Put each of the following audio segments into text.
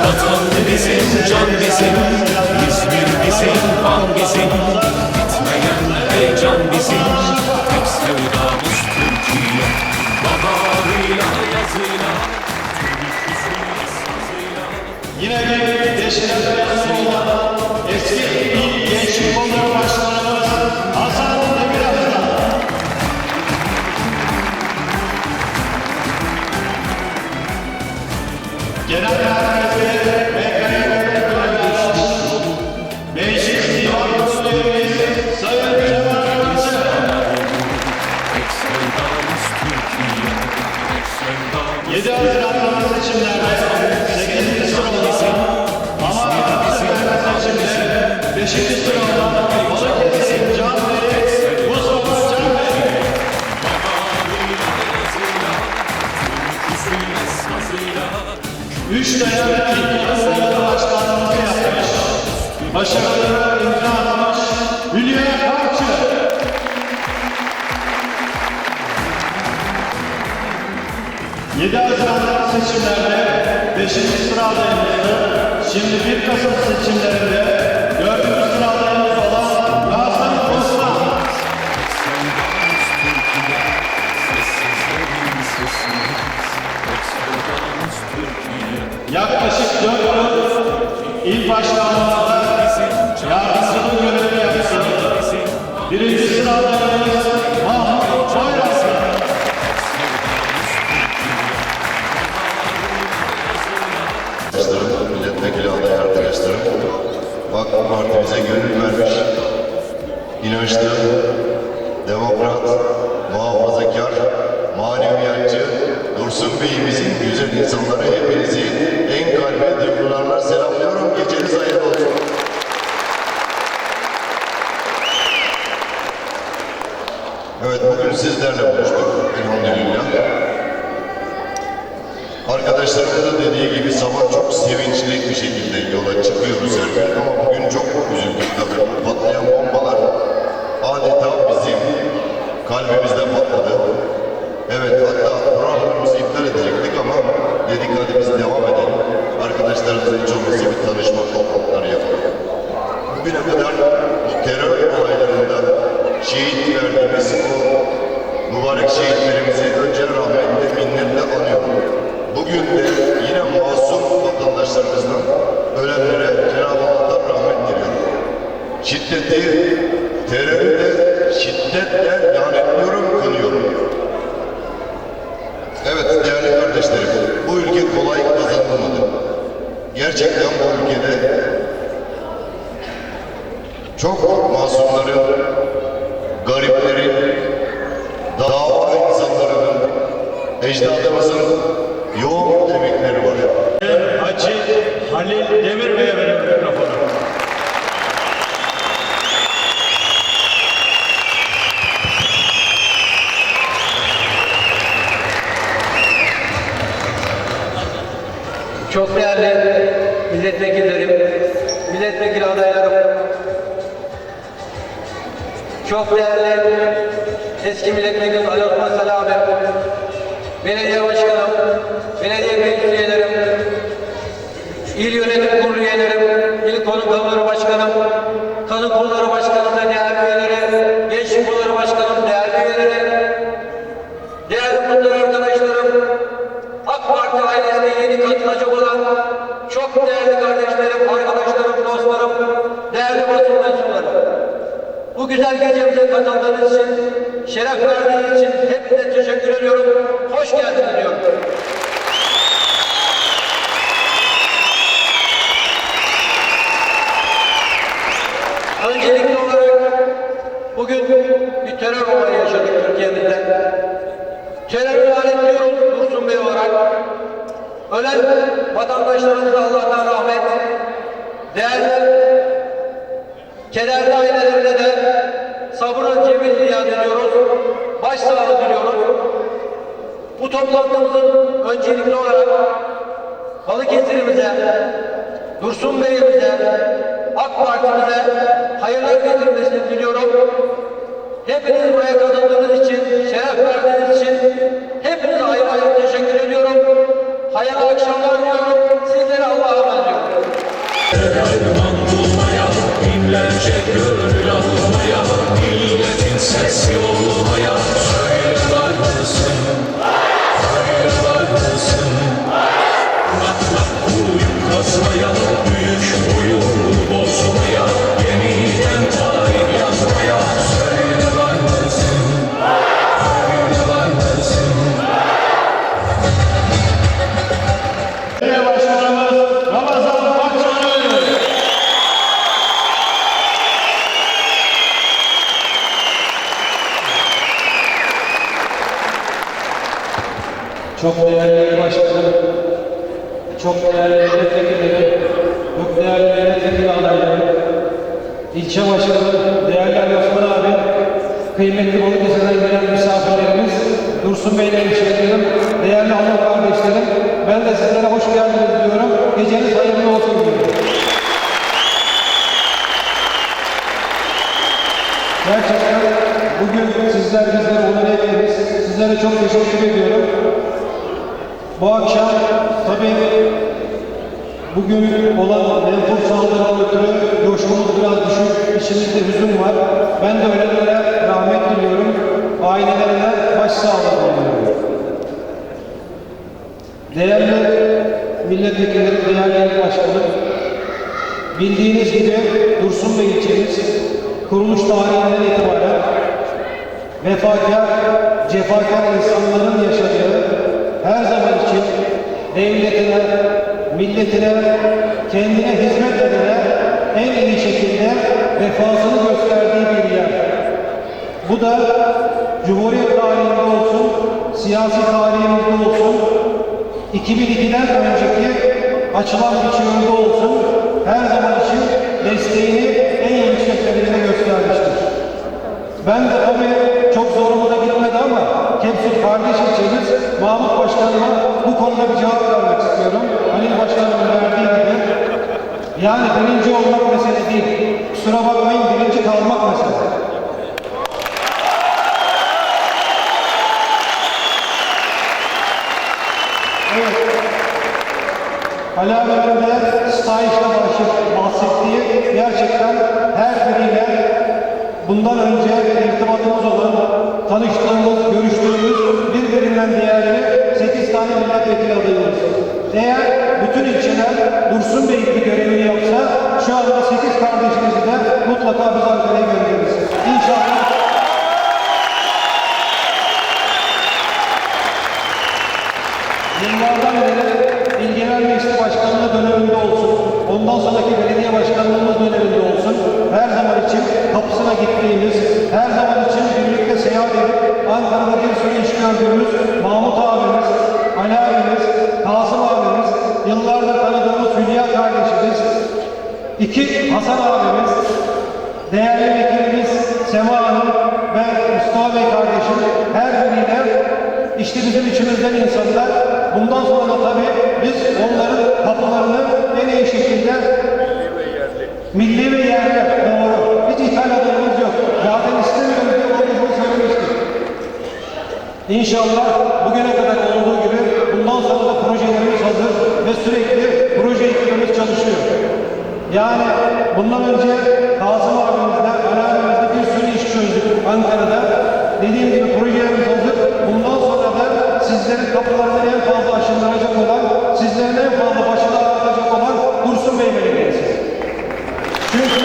Vatan bizim, can bizim İzmir bizim, Van bizim Bitmeyen heyecan bizim Hep sevdamız Türkiye Baharıyla, yazıyla Yine bir deşifre olan eski il gençlik kolları başkanımız Hasan Then I died. Haziran seçimlerde 5. sıradaymıştı. Şimdi 1 Kasım seçimlerinde 4. sıradayımız olan sevdamız Türkiye Yaklaşık 4 yıl il başkanlığında yardımcılık görevi yaptı. Birinci sıradayımız Vakfı Partimize gönül vermiş, inançlı, demokrat, muhafazakar, maneviyatçı, Dursun Bey'imizin güzel insanları hepinizi en kalbi duygularla selamlıyorum. Geceniz hayırlı olsun. Evet, bugün sizlerle buluştuk. Elhamdülillah. Arkadaşlarımın da dediği gibi sabah çok sevinçli bir şekilde yola çıkıyoruz her ama bugün çok üzüldük tabii. Patlayan bombalar adeta bizim kalbimizde patladı. Evet hatta programımızı iptal edecektik ama dedik hadi biz devam edelim. Arkadaşlarımızla hiç olmazsa bir tanışma toplantıları yapalım. Bugüne kadar bu terör olaylarında şehit verdiğimiz o mübarek şehitlerimizi önce rahmetle, minnetle anıyorum. Bugün de yine masum vatandaşlarımızdan ölenlere Cenab-ı Allah'tan rahmet diliyorum. Şiddeti, terörü de şiddetle lanetliyorum, kınıyorum. Evet değerli kardeşlerim, bu ülke kolay kazanılmadı. Gerçekten bu ülkede çok masumların, gariplerin, dava insanlarının, ecdadımızın yoğun emekleri var. Hacı Halil Demir Bey'e veriyorum mikrofonu. Çok değerli milletvekillerim, milletvekili adaylarım, çok değerli eski milletvekili Ali Osman Selami, belediye başkanım, belediye meclis üyelerim, il yönetim kurulu üyelerim, il konu kolları başkanım, kanun kolları başkanım ve değerli üyeleri, gençlik kolları başkanım, değerli üyeleri, Değerli muhtar arkadaşlarım, AK Parti ailesine yeni katılacak olan çok değerli kardeşlerim, arkadaşlarım, dostlarım, değerli basın mensupları. Bu güzel katıldığınız için, şeref verdiğiniz için hepinize teşekkür ediyorum. Hoş geldiniz diyorum. Öncelikli olarak bugün bir terör olayı yaşadık Türkiye'mizde. Terörü lanetliyoruz Dursun Bey olarak. Ölen vatandaşlarımıza Allah'tan rahmet. Değerli kederli ailelerine de sabırla cemil niyaz ediyoruz. Başsağlığı diliyoruz. Bu toplantımızın öncelikli olarak Balıkesir'imize, Dursun Bey'imize, AK Parti'mize hayırlar getirmesini diliyorum. Hepiniz buraya katıldığınız için, şeref verdiğiniz Çok değerli başkanım, çok değerli milletvekillerim, çok değerli milletvekili adaylarım, ilçe başkanım, değerli Osman abi, kıymetli Balıkesir'den gelen misafirlerimiz, Dursun Bey'le hemşehrilerim, değerli hanım kardeşlerim, ben de sizlere hoş geldiniz diyorum. Geceniz hayırlı olsun diyorum. Gerçekten bugün sizler bizleri onur ettiniz. Sizlere çok teşekkür ediyorum. Bu akşam tabii bugün olan menfur saldırıdan ötürü coşkumuz biraz düşük, içimizde hüzün var. Ben de ölenlere rahmet diliyorum. Ailelerine başsağlığı diliyorum. Değerli milletvekilleri, değerli il bildiğiniz gibi Dursun Bey ilçemiz kuruluş tarihinden itibaren vefakar, cefakar insanların yaşadığı her zaman için devletine, milletine, kendine hizmet edene en iyi şekilde vefasını gösterdiği bir yer. Bu da Cumhuriyet tarihinde olsun, siyasi tarihimizde olsun, 2002'den önceki açılan biçiminde olsun, her zaman için desteğini en yüksek derecede göstermiştir. Ben de kardeş ilçemiz Mahmut Başkanıma bu konuda bir cevap vermek istiyorum. Halil Başkanımın verdiği gibi. Yani birinci olmak mesele değil. Kusura bakmayın birinci kalmak mesele. Evet. Ali abinin de stajla başlayıp Eğer bütün ilçeler Dursun Bey gibi görevini yapsa şu anda 8 kardeşimizi de mutlaka biz Ankara'ya göndeririz. İnşallah bugüne kadar olduğu gibi bundan sonra da projelerimiz hazır ve sürekli proje ekibimiz çalışıyor. Yani bundan önce Kasım abimizle, Ali bir sürü iş çözdük Ankara'da. Dediğim gibi projelerimiz hazır. Bundan sonra da sizlerin kapılarını en fazla aşındıracak olan, sizlerin en fazla başını ağrıtacak olan Dursun Bey Belediyesi. Çünkü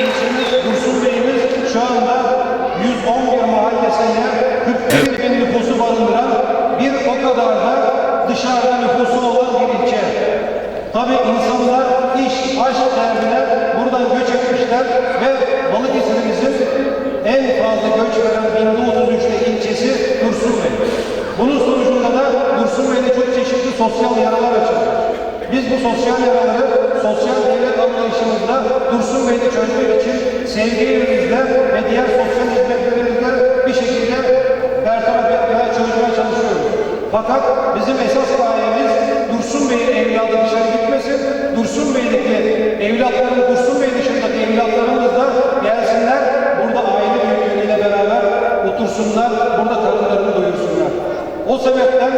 ilçemiz Dursun Bey'imiz şu anda 111 mahallesinde 41 bin nüfusu barındıran bir o kadar da dışarıda nüfusu olan bir ilçe. Tabi insanlar iş, aşk derdine buradan göç etmişler ve Balıkesir'imizin en fazla göç veren 1033'te ilçesi Dursun Bey. Bunun sonucunda da Dursun Bey'de çok çeşitli sosyal yaralar açıldı. Biz bu sosyal yaraları sosyal devlet anlayışımızda Dursun Bey'de çözmek için sevgilerimizle ve diğer sosyal hizmetlerimizle bir şekilde bertaraf etmeye, çözmeye çalışıyoruz. Fakat bizim esas gayemiz Dursun Bey'in evladı dışarı gitmesin. Dursun Bey'deki evlatların, Dursun Bey dışındaki evlatlarımız da gelsinler. Burada aile büyükleriyle beraber otursunlar. Burada karınlarını doyursunlar. O sebepten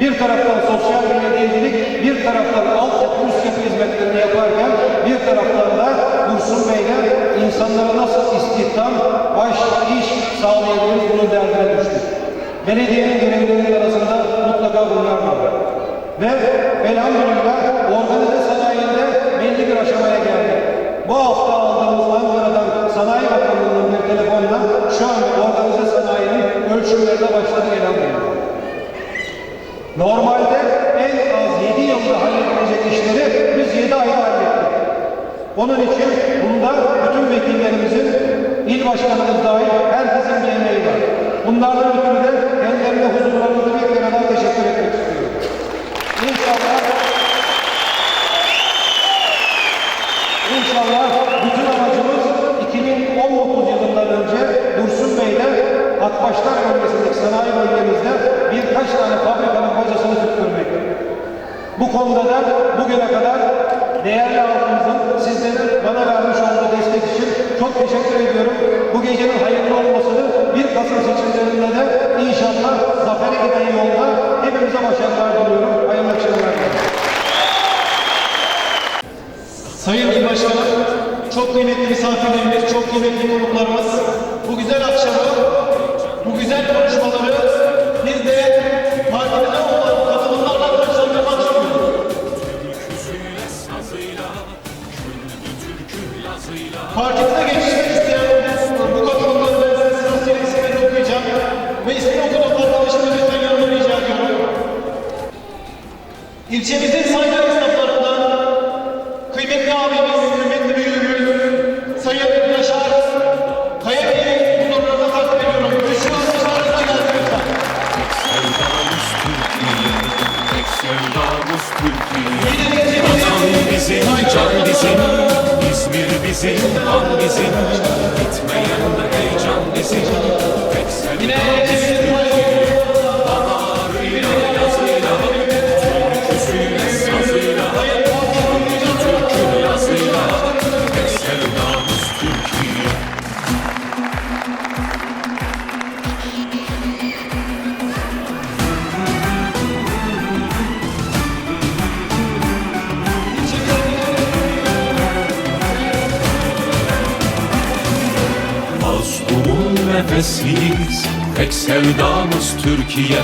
bir taraftan sosyal belediyecilik, bir taraftan alt altyapı üst hizmetlerini yaparken bir taraftan da Dursun Bey'le insanlara nasıl istihdam, aş, iş sağlayabiliriz bunun derdine düştük. Belediye şu an organize sanayinin ölçümlerine başladık elhamdülillah. Normalde en az 7 yılda halledilecek işleri biz 7 ayda hallettik. Onun için bunda bütün vekillerimizin, il başkanımız dahil herkesin bir emeği var. Bunlardan ötürü de kendilerine huzurlarınızda bir kere daha teşekkür etmek istiyorum. İnşallah Bu konuda da bugüne kadar değerli halkımızın sizlerin bana vermiş olduğu destek için çok teşekkür ediyorum. Bu gecenin hayırlı olmasını 1 Kasım seçimlerinde de inşallah zafere giden yolda hepimize başarılar diliyorum. Hayırlı akşamlar. Sayın Başkanım, çok kıymetli misafirlerimiz, çok kıymetli konuklarımız, Türkiye.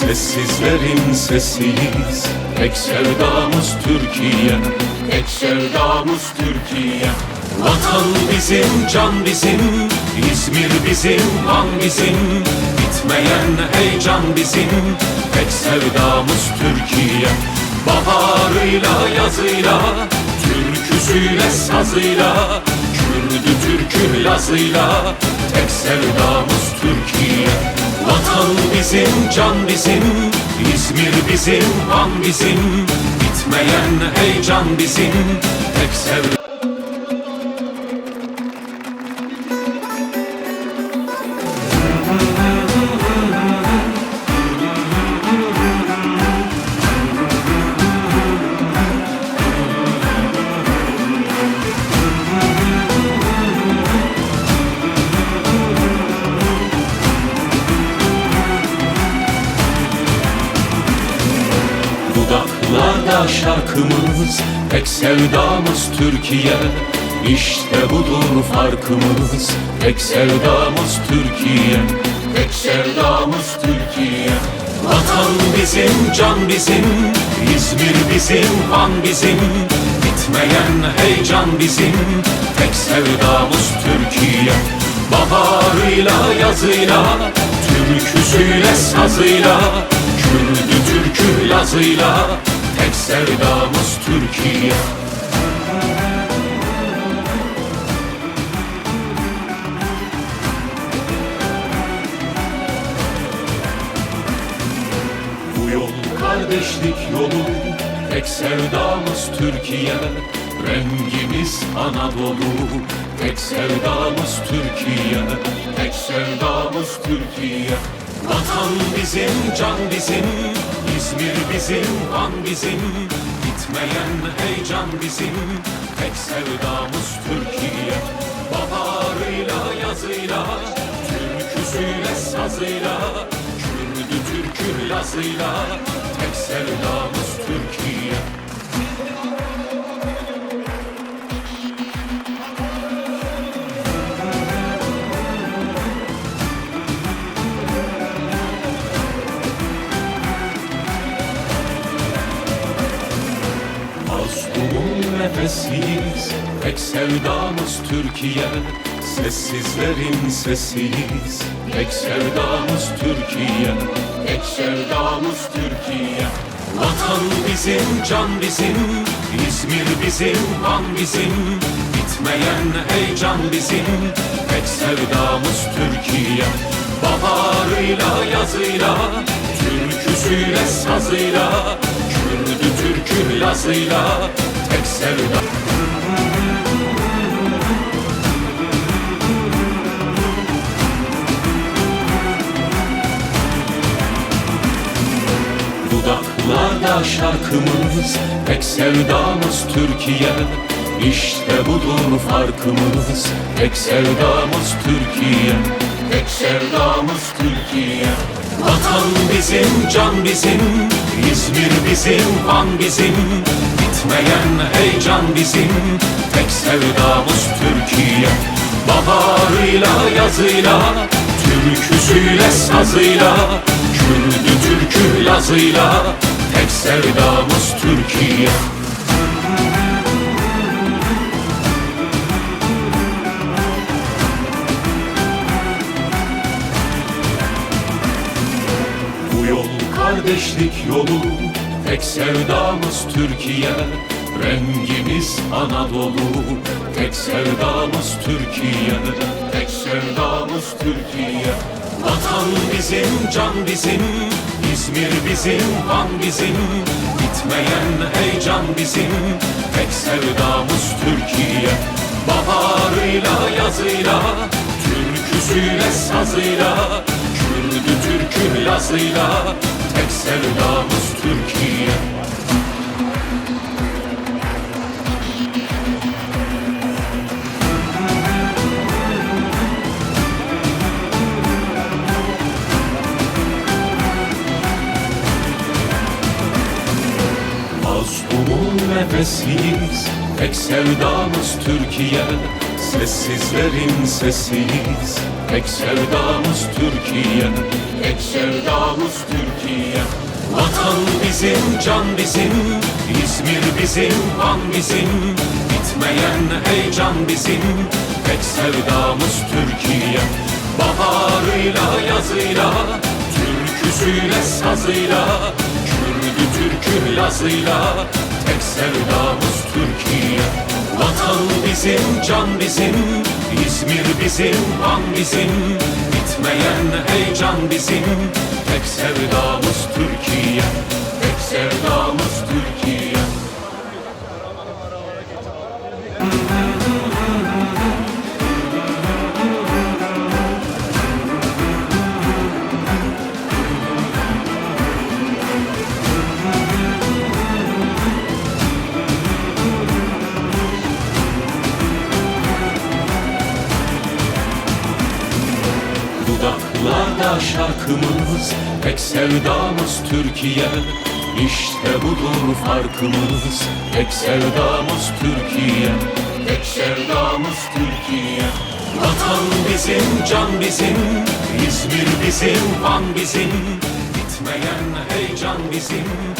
Sessizlerin sesiyiz, tek sevdamız Türkiye. Tek sevdamız Türkiye. Vatan bizim, can bizim, İzmir bizim, an bizim. Bitmeyen heyecan bizim, tek sevdamız Türkiye. Baharıyla, yazıyla, türküsüyle, sazıyla, Kürdü Türk'ü Lazıyla tek sevdamız Türkiye Vatan bizim, can bizim, İzmir bizim, an bizim. Bitmeyen heyecan bizim, tek sevdamız Dudaklarda şarkımız Tek sevdamız Türkiye. İşte budur farkımız Tek sevdamız Türkiye. Tek sevdamız Türkiye. Vatan bizim, can bizim İzmir bizim, an bizim. Bitmeyen heyecan bizim Tek sevdamız Türkiye. Baharıyla, yazıyla Türküsüyle, sazıyla Kürdü Türk'ü Lazıyla Tek sevdamız Türkiye. Bu yol kardeşlik yolu Tek sevdamız Türkiye. Rengimiz Anadolu Tek sevdamız Türkiye. Tek sevdamız Türkiye. Vatan bizim, can bizim İzmir bizim, an bizim. Bitmeyen heyecan bizim. Tek sevdamız Türkiye. Baharıyla, yazıyla Türküsüyle, sazıyla Kürdü Türk'ü Lazıyla Tek sevdamız nefesiyiz Tek sevdamız Türkiye. Sessizlerin sesiyiz Tek sevdamız Türkiye. Tek sevdamız Türkiye. Vatan bizim, can bizim İzmir bizim, Van bizim. Bitmeyen heyecan bizim Tek sevdamız Türkiye. Baharıyla, yazıyla Türküsüyle, sazıyla Kürdü, Türkü, Lazıyla sevda. Dudaklarda şarkımız Tek sevdamız Türkiye. İşte budur farkımız Tek sevdamız Türkiye. Tek sevdamız Türkiye Vatan bizim, can bizim İzmir bizim, Van bizim. Bitmeyen heyecan bizim Tek sevdamız Türkiye. Baharıyla, yazıyla Türküsüyle, sazıyla Kürdü, Türkü, Lazıyla Tek sevdamız Türkiye kardeşlik yolu. Tek sevdamız Türkiye Rengimiz Anadolu. Tek sevdamız Türkiye Tek sevdamız Türkiye. Vatan bizim, can bizim İzmir bizim, Van bizim. Bitmeyen heyecan bizim Tek sevdamız Türkiye. Baharıyla, yazıyla Türküsüyle, sazıyla Kürdü, Türkü, Lazıyla sevdamız Türkiye. Mazlumun nefesiyiz Tek sevdamız Türkiye. Sessizlerin sesiyiz Tek sevdamız Türkiye. Tek sevdamız Türkiye Vatan bizim, can bizim İzmir bizim, Van bizim. Bitmeyen heyecan bizim Tek sevdamız Türkiye. Baharıyla, yazıyla Türküsüyle, sazıyla Kürdü, Türkü, Lazıyla Tek sevdamız Türkiye. Vatan bizim, can bizim İzmir bizim, Van bizim. Bitmeyen heyecan bizim Tek sevdamız Türkiye. Tek sevdamız Şarkımız Tek sevdamız Türkiye. İşte budur farkımız Tek sevdamız Türkiye. Tek sevdamız Türkiye. Vatan bizim, can bizim İzmir bizim, Van bizim. Bitmeyen heyecan bizim